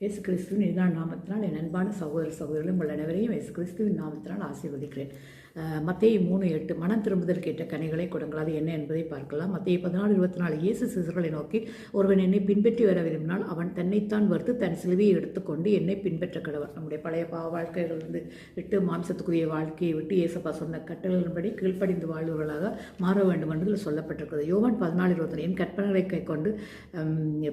இயேசு கிறிஸ்துவின் இதான் நாமத்தினால் என் அன்பான சகோதர சகோதரர்கள் உங்கள் அனைவரையும் இயேசு கிறிஸ்துவின் நாமத்தினால் ஆசீர்வதிக்கிறேன். மத்திய மூணு எட்டு மனம் திரும்புதல் கேட்ட கனிகளை கொடுங்கள். அது என்ன என்பதை பார்க்கலாம். மத்திய பதினாலு இருபத்தி நாலு இயேசு சிசுகளை நோக்கி ஒருவன் என்னை பின்பற்றி வர விரும்பினால் அவன் தன்னைத்தான் வறுத்து தன் சிலுவையை எடுத்துக்கொண்டு என்னை பின்பற்ற கடவர். நம்முடைய பழைய பாவ வாழ்க்கைகள் வந்து விட்டு மாம்சத்துக்குரிய வாழ்க்கையை விட்டு இயேசப்பா சொன்ன கட்டளைகளின்படி கீழ்ப்படிந்து வாழ்வர்களாக மாற வேண்டும் என்று சொல்லப்பட்டிருக்கிறது. யோவான் பதினாலு இருபத்தி என் கற்பனைகளை கை கொண்டு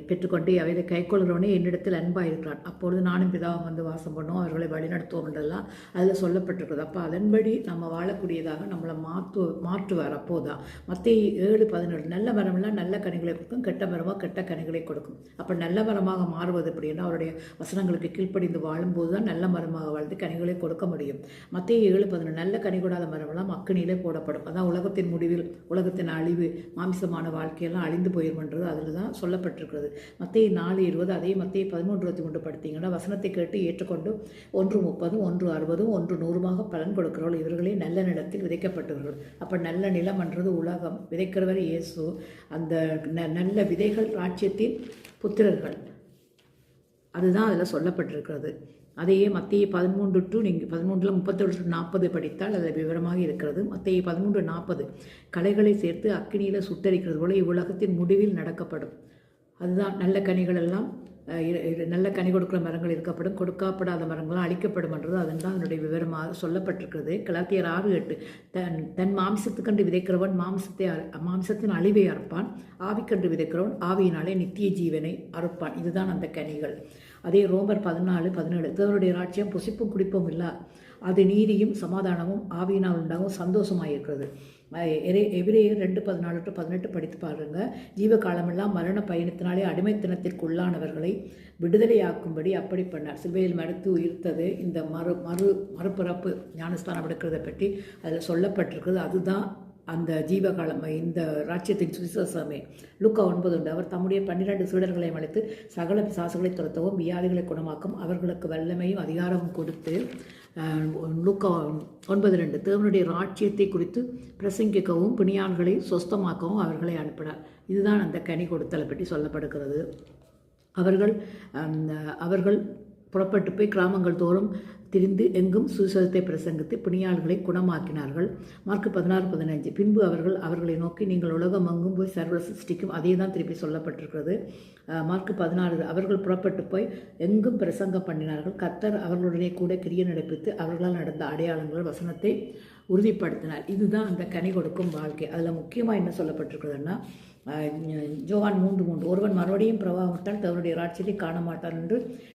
பெற்றுக்கொண்டு அவை கைக்கொள்கிறவனே என்னிடத்தில் அன்பாக இருக்கிறான். அப்பொழுது நானும் பிதாவும் வந்து வாசம் பண்ணுவோம். அவர்களை வழிநடத்துவோம் என்றெல்லாம் அதில் சொல்லப்பட்டிருக்குது அப்போ அதன்படி நம்ம வாழக்கூடியதாக நம்மளை மாற்று மாற்றுவார் அப்போதான். மற்ற ஏழு பதினேழு நல்ல மரம்லாம் நல்ல கனிகளை கொடுக்கும் கெட்ட மரமாக கெட்ட கனிகளை கொடுக்கும். அப்போ நல்ல மரமாக மாறுவது அப்படின்னா அவருடைய வசனங்களுக்கு கீழ்ப்படிந்து வாழும்போது தான் நல்ல மரமாக வாழ்ந்து கனிகளை கொடுக்க முடியும். மற்ற ஏழு பதினேழு நல்ல கனி கூடாத மரமெல்லாம் அக்கனியிலே போடப்படும். அதான் உலகத்தின் முடிவில் உலகத்தின் அழிவு மாமிசமான வாழ்க்கையெல்லாம் அழிந்து போயிருமன்றது அதில் தான் சொல்லப்பட்டிருக்கிறது. மத்திய நாலு இருபது அதே மத்திய பதிமூன்று இருபத்தி மூன்று படுத்திங்கன்னா வசனத்தை கேட்டு ஏற்றுக்கொண்டு ஒன்று முப்பதும் ஒன்று அறுபதும் ஒன்று நூறுமாக பலன் கொடுக்கிறவர்கள் இவர்களே நல்ல நிலத்தில் விதைக்கப்பட்டவர்கள். அப்போ நல்ல நிலம் என்றது உலகம். விதைக்கிறவர் இயேசு. அந்த ந நல்ல விதைகள் ராட்சியத்தின் புத்திரர்கள். அதுதான் அதில் சொல்லப்பட்டிருக்கிறது. அதையே மத்திய பதிமூன்று டு நீங்கள் பதிமூன்றில் முப்பத்தொழு டு நாற்பது படித்தால் அதில் விவரமாக இருக்கிறது. மத்திய பதிமூன்று நாற்பது கலைகளை சேர்த்து அக்கினியில் சுட்டரிக்கிறது போல இவ்வுலகத்தின் முடிவில் நடக்கப்படும். அதுதான் நல்ல கனிகள் எல்லாம். நல்ல கனி கொடுக்குற மரங்கள் இருக்கப்படும் கொடுக்கப்படாத மரங்களும் அழிக்கப்படும் என்றது அதன் தான் அதனுடைய விவரமாக சொல்லப்பட்டிருக்கிறது. கலாத்தியர் ஆறு எட்டு. தன் தன் மாம்சத்துக்கண்டு விதைக்கிறவன் மாம்சத்தை மாம்சத்தின் அழிவை அறுப்பான். ஆவிக்கன்று விதைக்கிறவன் ஆவியினாலே நித்திய ஜீவனை அறுப்பான். இதுதான் அந்த கனிகள். அதே ரோமர் பதினாலு பதினேழு. இதனுடைய ராட்சியம் புசிப்பும் குடிப்பும் இல்லை. அது நீதியும் சமாதானமும் ஆவியினால் உண்டாகவும் சந்தோஷமாக இருக்கிறது எபிரேயர் ரெண்டு பதினாலு டு பதினெட்டு படித்து பாருங்கள் ஜீவ காலமெல்லாம் மரண பயணத்தினாலே அடிமைத்தனத்திற்குள்ளானவர்களை விடுதலையாக்கும்படி அப்படி பண்ணார். சிலுவையில் மறுத்து உயிர்த்தது. இந்த மறு மறு மறுபிறப்பு ஞானஸ்தானம் எடுக்கிறத பற்றி அதில் சொல்லப்பட்டிருக்குது அதுதான் அந்த ஜீவகாலம் இந்த ராஜ்யத்தின் சுவிசேஷமே. லுக்கா ஒன்பது உண்டு அவர் தம்முடைய பன்னிரண்டு சீடர்களையும் அழைத்து சகல பிசாசுகளை துரத்தவும் வியாதிகளை குணமாக்கும் அவர்களுக்கு வல்லமையும் அதிகாரமும் கொடுத்து லுக்கா ஒன்பது ரெண்டு தேவனுடைய ராட்சியத்தை குறித்து பிரசங்கிக்கவும் பிணியான்களை சொஸ்தமாக்கவும் அவர்களை அனுப்பினார். இதுதான் அந்த கனி கொடுத்தலை பற்றி சொல்லப்படுகிறது. அவர்கள் அவர்கள் புறப்பட்டு போய் கிராமங்கள் தோறும் திரிந்து எங்கும் சுசத்தை பிரசங்கித்து பிணியாளர்களை குணமாக்கினார்கள். மார்க் பதினாறு பதினஞ்சு பின்பு அவர்கள் அவர்களை நோக்கி நீங்கள் உலகம் அங்கும் போய் சர்வ சிருஷ்டிக்கும். அதே தான் திருப்பி சொல்லப்பட்டிருக்கிறது. மார்க் பதினாறு அவர்கள் புறப்பட்டு போய் எங்கும் பிரசங்கம் பண்ணினார்கள். கத்தர் அவர்களுடைய கூட கிரிய நடப்பித்து அவர்களால் நடந்த அடையாளங்கள் வசனத்தை உறுதிப்படுத்தினார். இதுதான் அந்த கனி கொடுக்கும் வாழ்க்கை. அதில் முக்கியமாக என்ன சொல்லப்பட்டிருக்கிறதுன்னா ஜோவான் மூன்று மூன்று. ஒருவன் மறுபடியும் பிரபாவத்தால் தவனுடைய ராட்சியத்தை காண மாட்டான் என்று